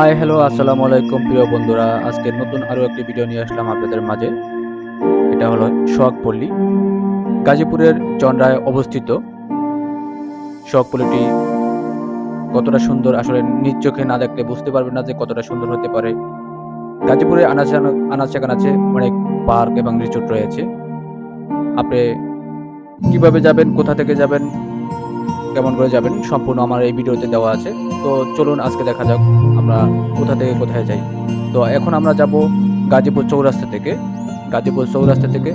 Hi hello আসসালামু আলাইকুম, প্রিয় বন্ধুরা। আজকে নতুন আরও একটি ভিডিও নিয়ে আসলাম আপনাদের মাঝে। এটা হলো সোহাগপল্লী গাজীপুরের চন্দ্রায় অবস্থিত। সোহাগপল্লীটি কতটা সুন্দর, আসলে নিজ চোখে না দেখলে বুঝতে পারবেন না যে কতটা সুন্দর হতে পারে। গাজীপুরে আনাচে আনাচে কানাচে অনেক পার্ক এবং রিসোর্ট রয়েছে। আপনি কীভাবে যাবেন, কোথা থেকে যাবেন কেমন করে যাবেন, সম্পূর্ণ আমার এই ভিডিওতে দেওয়া আছে। তো চলুন আজকে দেখা যাক আমরা কোথা থেকে কোথায় যাই। তো এখন আমরা যাব গাজীপুর চৌরাস্তা থেকে। গাজীপুর চৌরাস্তা থেকে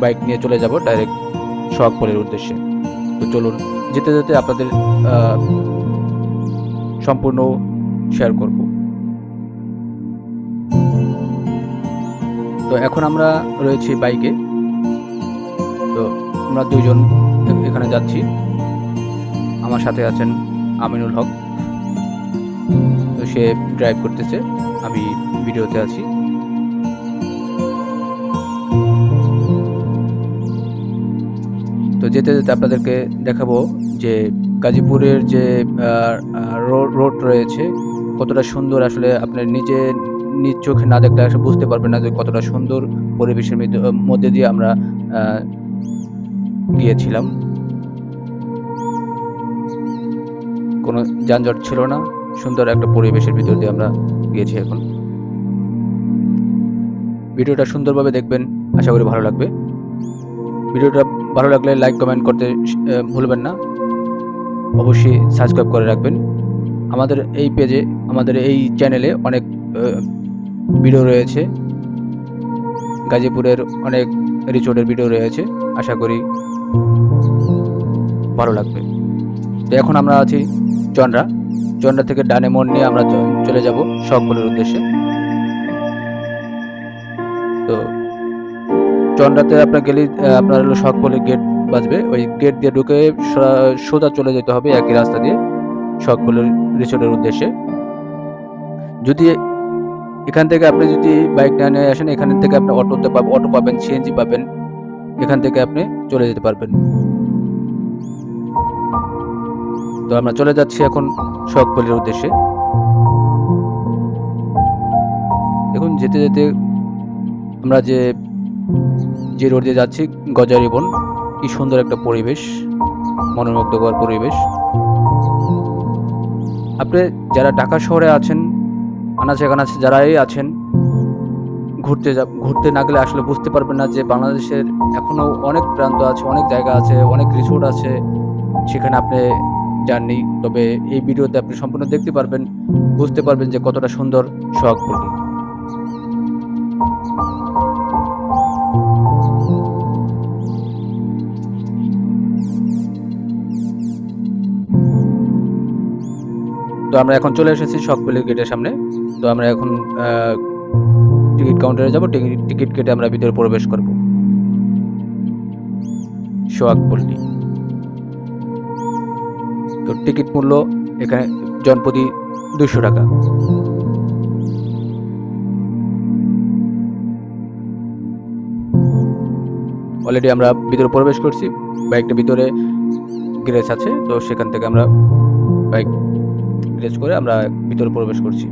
বাইক নিয়ে চলে যাব ডাইরেক্ট সোহাগপুরের উদ্দেশ্যে। তো চলুন, যেতে যেতে আপনাদের সম্পূর্ণ শেয়ার করব। তো এখন আমরা রয়েছি বাইকে। তো আমরা দুজন এখানে যাচ্ছি। আমার সাথে আছেন আমিনুল হক। তো সে ড্রাইভ করতেছে, আমি ভিডিওতে আছি। তো যেতে যেতে আপনাদেরকে দেখাবো যে গাজীপুরের যে রোড রয়েছে, কতটা সুন্দর আসলে আপনার নিজে নিজ চোখে না দেখলে আসলে বুঝতে পারবেন না যে কতটা সুন্দর পরিবেশের মধ্যে- দিয়ে আমরা গিয়েছিলাম। কোনো যানজট ছিল না। সুন্দর একটা পরিবেশের ভিতর দিয়ে আমরা গিয়েছি এখন। ভিডিওটা সুন্দরভাবে দেখবেন, আশা করি ভালো লাগবে। ভিডিওটা ভালো লাগলে লাইক কমেন্ট করতে ভুলবেন না। অবশ্যই সাবস্ক্রাইব করে রাখবেন। আমাদের এই পেজে আমাদের এই চ্যানেলে অনেক ভিডিও রয়েছে। গাজীপুরের অনেক রিচোর্টের ভিডিও রয়েছে। আশা করি ভালো লাগবে। তো এখন আমরা আছি চন্দ্রা চন্দ্রা থেকে ডানে মোড় নিয়ে আমরা চলে যাব সকলের উদ্দেশ্যে। তো চন্দ্রাতে আপনার গেলে আপনার হলো সকলে গেট বাজবে। ওই গেট দিয়ে ঢুকে সোজা চলে যেতে হবে একই রাস্তা দিয়ে সকলের রিসোর্টের উদ্দেশ্যে। যদি এখান থেকে আপনি যদি বাইক না নিয়ে আসেন, এখান থেকে আপনি অটোতে পাবেন অটো পাবেন, সিএনজি পাবেন, এখান থেকে আপনি চলে যেতে পারবেন। তো আমরা চলে যাচ্ছি এখন শখপল্লির উদ্দেশ্যে। দেখুন, যেতে যেতে আমরা যে যে রোড দিয়ে যাচ্ছি, গজারি বন, কি সুন্দর একটা পরিবেশ, মনোমুগ্ধকর পরিবেশ। আপনি যারা ঢাকা শহরে আছেন, আনাচে কানাচে যারাই আছেন, ঘুরতে যা, ঘুরতে না গেলে আসলে বুঝতে পারবেন না যে বাংলাদেশের এখনও অনেক প্রান্ত আছে, অনেক জায়গা আছে, অনেক রিসোর্ট আছে, সেখানে আপনি যাননি তবে এই ভিডিওতে আপনি সম্পূর্ণ দেখতে পারবেন, বুঝতে পারবেন যে কতটা সুন্দর সোহাগপল্লী তো আমরা এখন চলে এসেছি শখপল্লির গেটের সামনে। তো আমরা এখন টিকিট কাউন্টারে যাব। টিকিট টিকিট কেটে আমরা ভিতরে প্রবেশ করব। সোহাগপল্লী তো টিকিট মূল্য এখানে জনপ্রতি দুশো টাকা। অলরেডি আমরা ভিতরে প্রবেশ করছি, বাইকটা ভিতরে গ্যারেজ আছে, তো সেখান থেকে আমরা বাইক গ্যারেজ করে আমরা ভিতরে প্রবেশ করছি।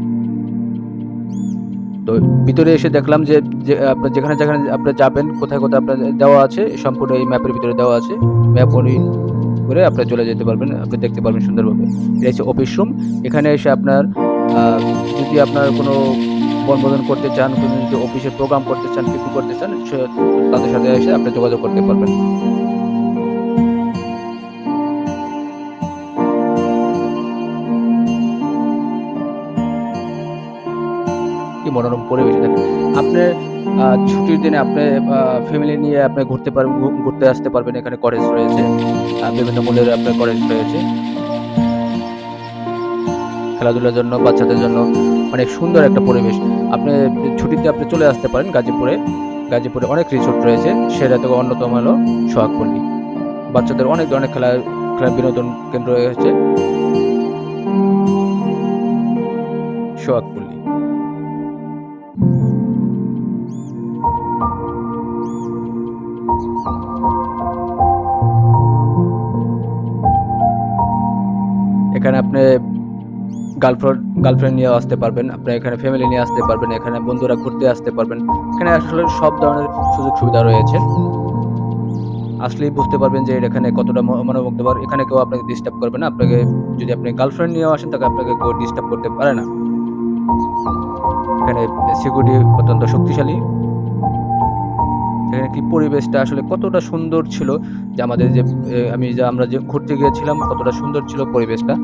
তো ভিতরে এসে দেখলাম যে যে আপনার যেখানে যেখানে আপনার যাবেন, কোথায় কোথায় আপনার দেওয়া আছে, সম্পূর্ণ এই ম্যাপের ভিতরে দেওয়া আছে। ম্যাপ অনুযায়ী করে আপনার চলে যেতে পারবেন আপনি দেখতে পারবেন সুন্দরভাবে। এটা হচ্ছে অফিস রুম। এখানে এসে আপনার যদি আপনার কোনো বনবোধন করতে চান কোনো যদি অফিসের প্রোগ্রাম করতে চান কিছু করতে চান তাদের সাথে এসে আপনি যোগাযোগ করতে পারবেন। মনোরম পরিবেশ। দেখেন আপনি আহ, ছুটির দিনে আপনি ফ্যামিলি নিয়ে আপনি ঘুরতে পারবেন ঘুরতে আসতে পারবেন, এখানে কলেজ রয়েছে। বিভিন্ন মূল্যের আপনার কলেজ রয়েছে। খেলাধুলার জন্য, বাচ্চাদের জন্য অনেক সুন্দর একটা পরিবেশ। আপনি, ছুটিতে আপনি চলে আসতে পারেন গাজীপুরে। গাজীপুরে অনেক রিসোর্ট রয়েছে। সেটা থেকে অন্যতম হলো সোহাগপল্লী বাচ্চাদের অনেক ধরনের খেলা খেলা বিনোদন কেন্দ্র রয়েছে। সোহাগপল্লী এখানে আপনি গার্লফ্রেন্ড গার্লফ্রেন্ড নিয়ে আসতে পারবেন আপনারা এখানে ফ্যামিলি নিয়ে আসতে পারবেন, এখানে বন্ধুরা ঘুরতে আসতে পারবেন। এখানে আসলে সব ধরনের সুযোগ সুবিধা রয়েছে। আসলেই বুঝতে পারবেন যে এখানে কতটা মনোমুগ্ধকর। এখানে কেউ আপনাকে ডিস্টার্ব করবে না। আপনাকে যদি আপনি গার্লফ্রেন্ড নিয়েও আসেন, তাকে আপনাকে কেউ ডিস্টার্ব করতে পারে না। এখানে সিকিউরিটি অত্যন্ত শক্তিশালী। কি পরিবেশটা আসলে কতটা সুন্দর ছিল যে আমাদের যে আমি যে, আমরা যে ঘুরতে গিয়েছিলাম, কতটা সুন্দর ছিল পরিবেশটা?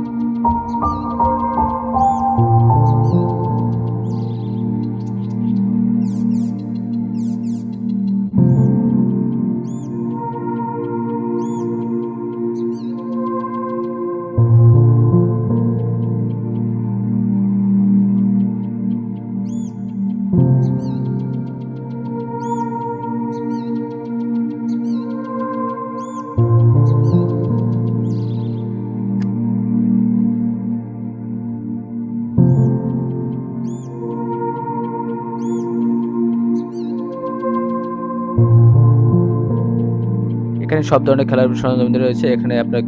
এখানে সব ধরনের খেলার সরঞ্জাম রয়েছে। এখানে আপনার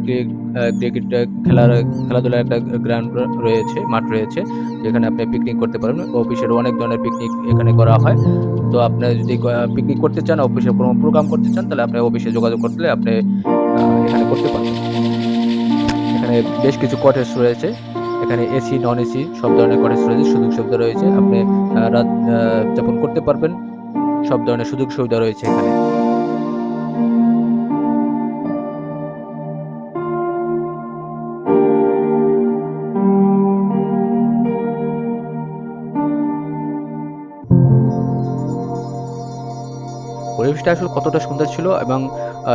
ক্রিকেট খেলার, খেলাধুলার একটা গ্রাউন্ড রয়েছে, মাঠ রয়েছে, যেখানে আপনি পিকনিক করতে পারবেন। অফিসের অনেক ধরনের পিকনিক এখানে করা হয়। তো আপনি যদি পিকনিক করতে চান অফিসে কোনো প্রোগ্রাম করতে চান, তাহলে আপনি অফিসে যোগাযোগ করলে আপনি এখানে করতে পারবেন। এখানে বেশ কিছু কটেজ রয়েছে। এখানে এসি নন এসি সব ধরনের কটেজ রয়েছে, সুযোগ সুবিধা রয়েছে। আপনি রাত যাপন করতে পারবেন। সব ধরনের সুযোগ সুবিধা রয়েছে এখানে। পরিবেশটা আসলে কতটা সুন্দর ছিল এবং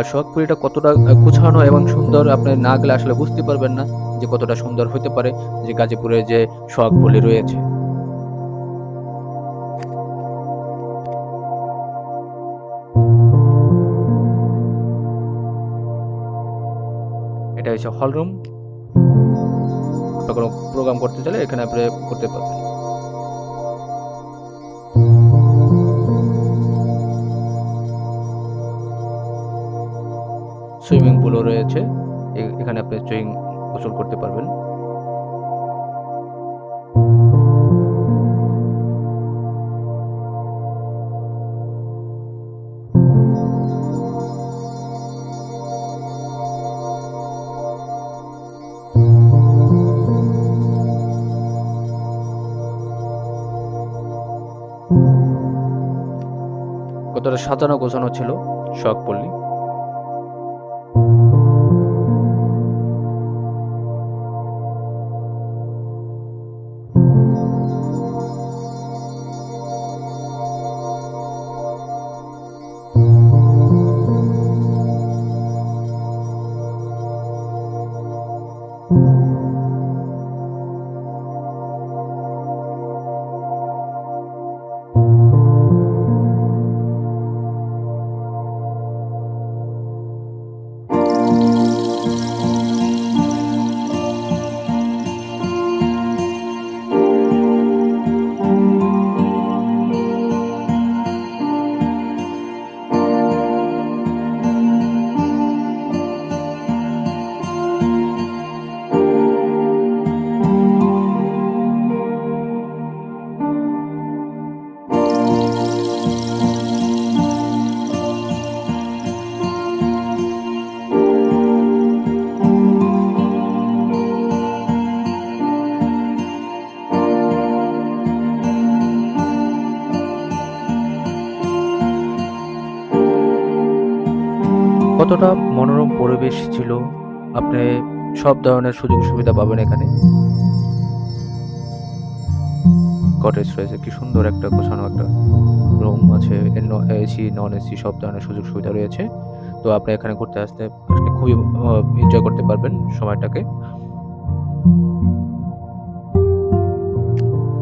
সোহাগপুরীটা কতটা গুছানো এবং সুন্দর আপনি না গেলে আসলে বুঝতে পারবেন না যে কতটা সুন্দর হতে পারে যে গাজীপুরে যে সোহাগপল্লী রয়েছে। এটা হচ্ছে হল রুম। কোনো প্রোগ্রাম করতে চাইলে এখানে আপনি করতে পারবেন। সুইমিং পুলও রয়েছে। এখানে আপনি সুইমিং গোসল করতে পারবেন। কতটা সাজানো গোছানো ছিল কতটা মনোরম পরিবেশ ছিল? আপনি সব ধরনের সুযোগ সুবিধা পাবেন এখানে। কটেজ রয়েছে, কি সুন্দর একটা গোছানো একটা রুম আছে। এসি নন এসি সব ধরনের সুযোগ সুবিধা রয়েছে। তো আপনি এখানে ঘুরতে আসতে আসলে খুবই এনজয় করতে পারবেন সময়টাকে।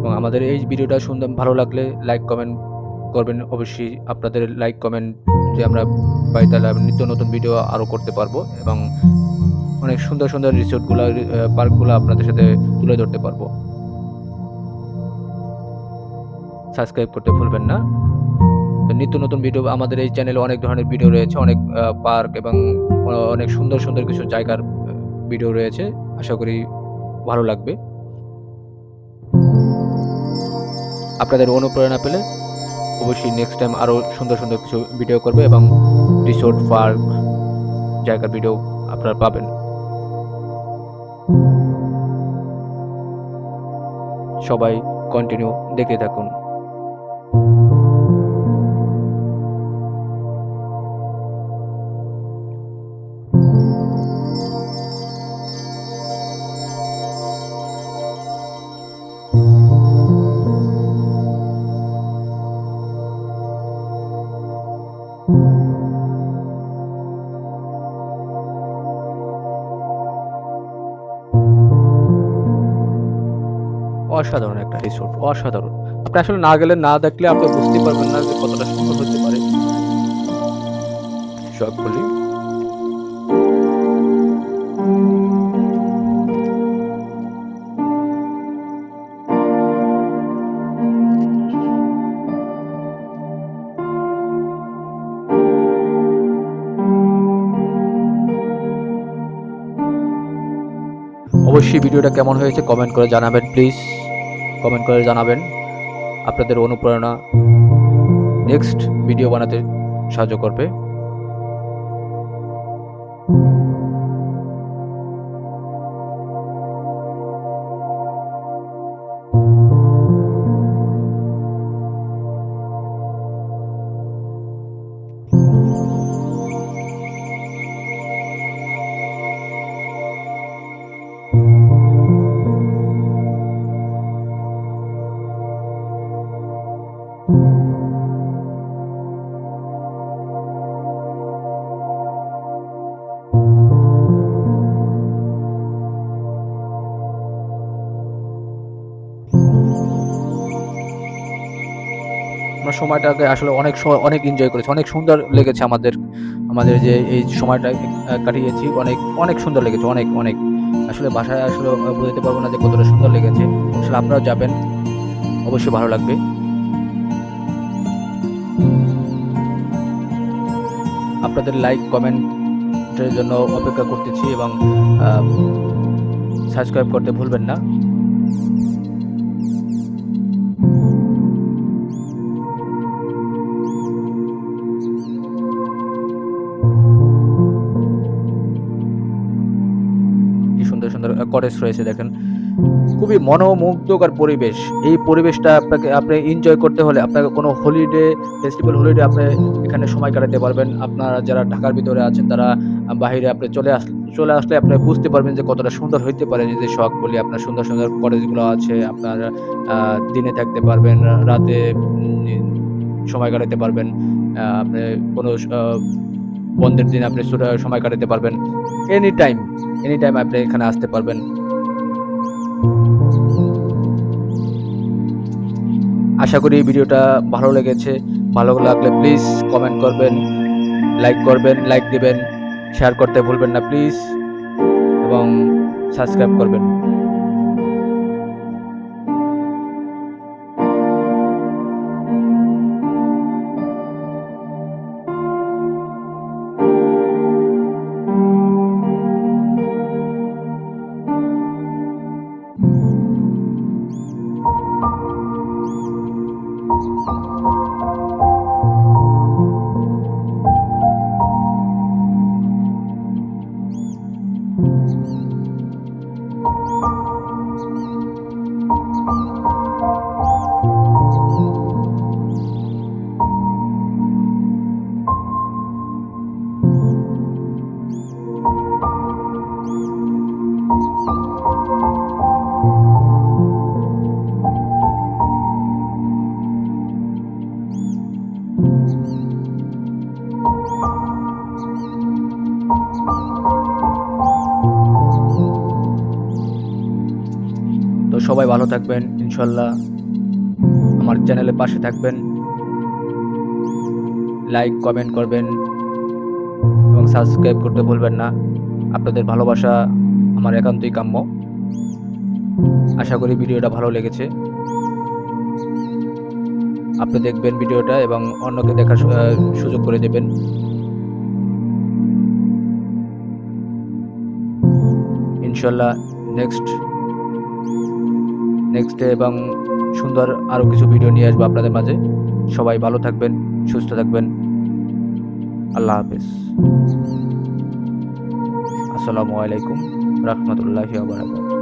এবং আমাদের এই ভিডিওটা শুনতে ভালো লাগলে লাইক কমেন্ট করবেন। অবশ্যই আপনাদের লাইক কমেন্ট যে আমরা আমি নিত্য নতুন ভিডিও আরও করতে পারব এবং অনেক সুন্দর সুন্দর রিসোর্টগুলো পার্কগুলো আপনাদের সাথে তুলে ধরতে পারব। সাবস্ক্রাইব করতে ভুলবেন না। নিত্য নতুন ভিডিও আমাদের এই চ্যানেলে অনেক ধরনের ভিডিও রয়েছে, অনেক পার্ক এবং অনেক সুন্দর সুন্দর কিছু জায়গার ভিডিও রয়েছে। আশা করি ভালো লাগবে। আপনাদের অনুপ্রেরণা পেলে অবশ্যই নেক্সট টাইম আরও সুন্দর সুন্দর কিছু ভিডিও করবে এবং রিসোর্ট পার্ক জায়গার ভিডিও আপনারা পাবেন। সবাই কন্টিনিউ দেখে থাকুন। অসাধারণ একটা রিসোর্ট অসাধারণ। আপনি আসলে না গেলে, না দেখলে আপনি বুঝতে পারবেন না যে কতটা সুন্দর হতে পারে। সবগুলি অবশ্যই ভিডিওটা কেমন হয়েছে কমেন্ট করে জানাবেন প্লিজ কমেন্ট করে জানাবেন আপনাদের অনুপ্রেরণা নেক্সট ভিডিও বানাতে সাহায্য করবে। আমরা সময়টাকে আসলে অনেক অনেক এনজয় করেছি। অনেক সুন্দর লেগেছে আমাদের আমাদের যে এই সময়টা কাটিয়েছি, অনেক অনেক সুন্দর লেগেছে, অনেক অনেক। আসলে বাসায় আসলে বোঝাতে পারব না যে কতটা সুন্দর লেগেছে। আসলে আপনারাও যাবেন, অবশ্যই ভালো লাগবে। আপনাদের লাইক কমেন্টের জন্য অপেক্ষা করতেছি এবং সাবস্ক্রাইব করতে ভুলবেন না। কটেজ রয়েছে, দেখেন। খুবই মনোমুগ্ধকর পরিবেশ। এই পরিবেশটা আপনাকে, আপনি এনজয় করতে হলে আপনাকে কোনো হলিডে ফেস্টিভ্যাল হলিডে আপনি এখানে সময় কাটাতে পারবেন। আপনারা যারা ঢাকার ভিতরে আছেন, তারা বাহিরে আপনি চলে আস, চলে আসলে আপনি বুঝতে পারবেন যে কতটা সুন্দর হইতে পারে যে শখ বলি। আপনার সুন্দর সুন্দর কলেজগুলো আছে, আপনার দিনে থাকতে পারবেন, রাতে সময় কাটাতে পারবেন। আপনি কোনো বন্ধের দিন আপনি সময় কাটাতে পারবেন। এনি টাইম এনি টাইম আপনি এখানে আসতে পারবেন। আশা করি ভিডিওটা ভালো লেগেছে। ভালো লাগলে প্লিজ কমেন্ট করবেন লাইক করবেন লাইক দিবেন শেয়ার করতে ভুলবেন না প্লিজ এবং সাবস্ক্রাইব করবেন। তো সবাই ভালো থাকবেন, ইনশাল্লাহ। আমার চ্যানেলের পাশে থাকবেন। লাইক কমেন্ট করবেন এবং সাবস্ক্রাইব করতে ভুলবেন না। আপনাদের ভালোবাসা আমার একান্তই কাম্য। আশা করি ভিডিওটা ভালো লেগেছে। আপনি দেখবেন ভিডিওটা এবং অন্যকে দেখার সুযোগ করে দেবেন। ইনশাল্লাহ নেক্সট নেক্সট ডে এবং সুন্দর আরও কিছু ভিডিও নিয়ে আসব আপনাদের মাঝে। সবাই ভালো থাকবেন, সুস্থ থাকবেন। আল্লাহ হাফেজ। আসসালামু আলাইকুম, রহমতুল্লাহ বারাকাতুহু।